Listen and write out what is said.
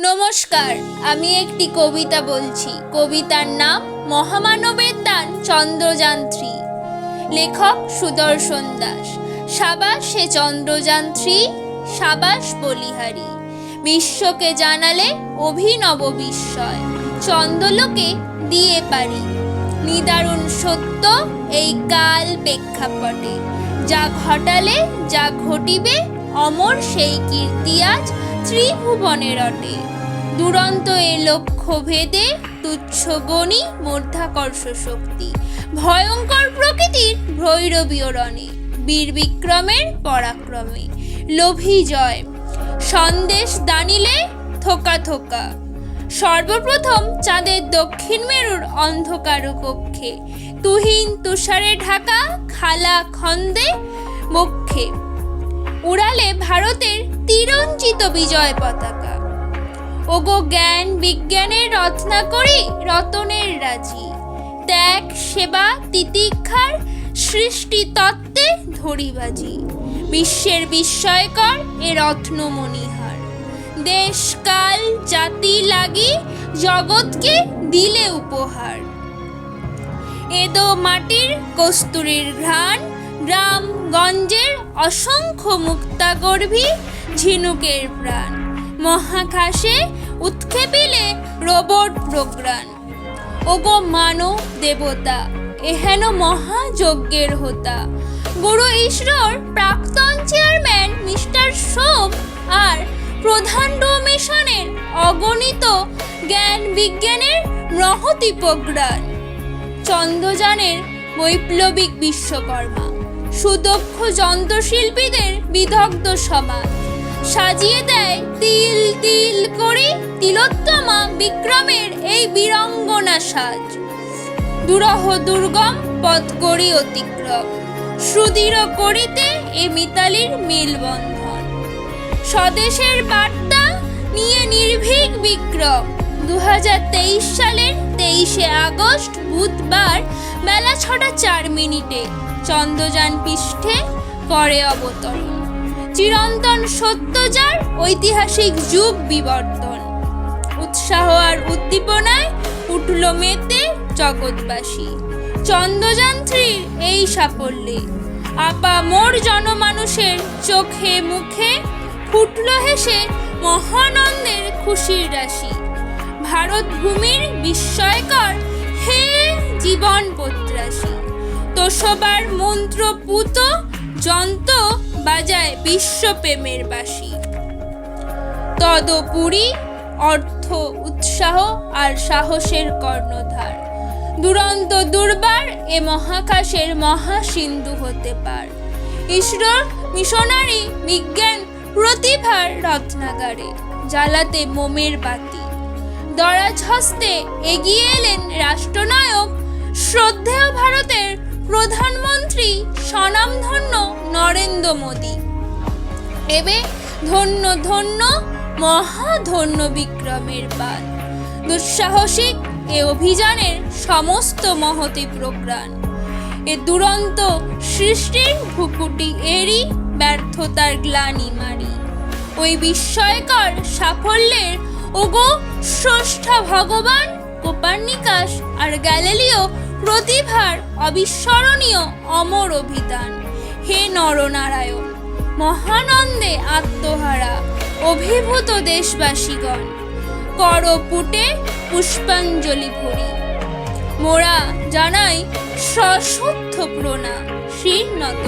নমস্কার, আমি একটি কবিতা বলছি। কবিতার নাম মহামানবের দান চন্দ্রযান্ত্রী। লেখক সুদর্শন দাস। সাবাস সে চন্দ্রযান থ্রি সাবাস বলিহারি। বিশ্বকে জানালে অভিনব বিস্ময়। চন্দ্রলোকে দিয়ে পারি। নিদারুণ সত্য এই কাল প্রেক্ষাপটে। যা ঘটালে, যা ঘটিবে, অমর সেই কীর্তি আজ ত্রিভুবনে রটে দুরন্ত এ লক্ষ্য ভেদে তুচ্ছ গণি মধ্যাকর্ষ শক্তি। ভয়ঙ্কর প্রকৃতির ভৈরবীয় রণে বীর বিক্রমের পরাক্রমে। লোভী জয়, সন্দেশ দানিলে থোকা থোকা। সর্বপ্রথম চাঁদের দক্ষিণ মেরুর অন্ধকার কক্ষে। তুহিন তুষারে ঢাকা, খালা খন্দে উড়ালে ভারতের তিরঞ্জিত বিজয় পতাকা। ওগো জ্ঞান বিজ্ঞানের রচনা করি রতনের রাজি। ত্যাগ, সেবা, তিতিক্ষার সৃষ্টি তত্ত্বে ধরিবাজি। বিশ্বের বিস্ময়কর এ রত্নমণিহার। দেশ, কাল, জাতি লাগি জগৎকে দিলে উপহার। এদো মাটির কস্তুরীর ঘ্রাণ গ্রাম গঞ্জের অসংখ্য মুক্তাগর্ভী ঝিনুকের প্রাণ। মহাকাশে উৎক্ষেপিলে রোবট প্রোগ্রাম। ওগো মানব দেবতা এহেন মহাযজ্ঞের হোতা। গুরু ঈশ্বর প্রাক্তন চেয়ারম্যান মিস্টার সোম আর প্রধান মিশনের অগণিত জ্ঞান বিজ্ঞানের মহতি প্রজ্ঞান চন্দ্রযানের বৈপ্লবিক বিশ্বকর্মা। সুদক্ষ যন্ত্রশিল্পীদের বিদগ্ধ সমাজ। সাজিয়ে দেয় তিল তিল করে তিলোত্তমা বিক্রমের এই বীরঙ্গনা সাজ। দুরহ দুর্গম পথ করি অতিক্রম। সুদৃঢ় করিতে এ মিতালির মেলবন্ধন। স্বদেশের বার্তা নিয়ে নির্ভীক বিক্রম। দুহাজার তেইশ সালের তেইশে আগস্ট বুধবার ছটা চার মিনিটে চন্দ্রযান পৃষ্ঠে করে অবতরণ। চিরন্তন সত্যজার ঐতিহাসিক যুগ বিবর্তন। উৎসাহ আর উদ্দীপনায় উঠল মেতে জগৎবাসী। চন্দ্রযান থ্রির এই সাফল্যে আপা মোর জনমানুষের চোখে মুখে ফুটল হেসে মহানন্দের খুশির রাশি। ভারত ভূমির বিস্ময়কর হে জীবন পত্রাসী তোষবার মন্ত্র পুত যন্ত্র বাজায় বিশ্বপ্রেমের বাসী। তদপুরী অর্থ, উৎসাহ আর সাহসের কর্ণধার। দুরন্ত দুর্বার এ মহাকাশের মহাসিন্ধু হতে পার। ঈশ্বর মিশনারি বিজ্ঞান প্রতিভার রত্নাগারে জ্বালাতে মোমের বাতি। দরাজ হস্তে এগিয়ে এলেন রাষ্ট্রনায়ক শ্রদ্ধেয় ভারতের প্রধানমন্ত্রী স্বনামধন্য নরেন্দ্র মোদী। এবে ধন্য ধন্য মহাধন্য বিক্রমের বাদ দুঃসাহসিক এ অভিযানের সমস্ত মহতি প্রজ্ঞান। এ দুরন্ত সৃষ্টির ভুকুটি এরি ব্যর্থতার গ্লানি মারি। ওই বিস্ময়কর সাফল্যের ওগো স্রষ্টা ভগবান কোপার্নিকাস আর গ্যালিলিও প্রতিভার অবিস্মরণীয় অমর অভিধান। হে নরনারায়ণ, মহানন্দে আত্মহারা, অভিভূত দেশবাসীগণ, কর পুটে পুষ্পাঞ্জলি ভরি। মোরা জানাই সশুদ্ধ প্রণা শ্রী নত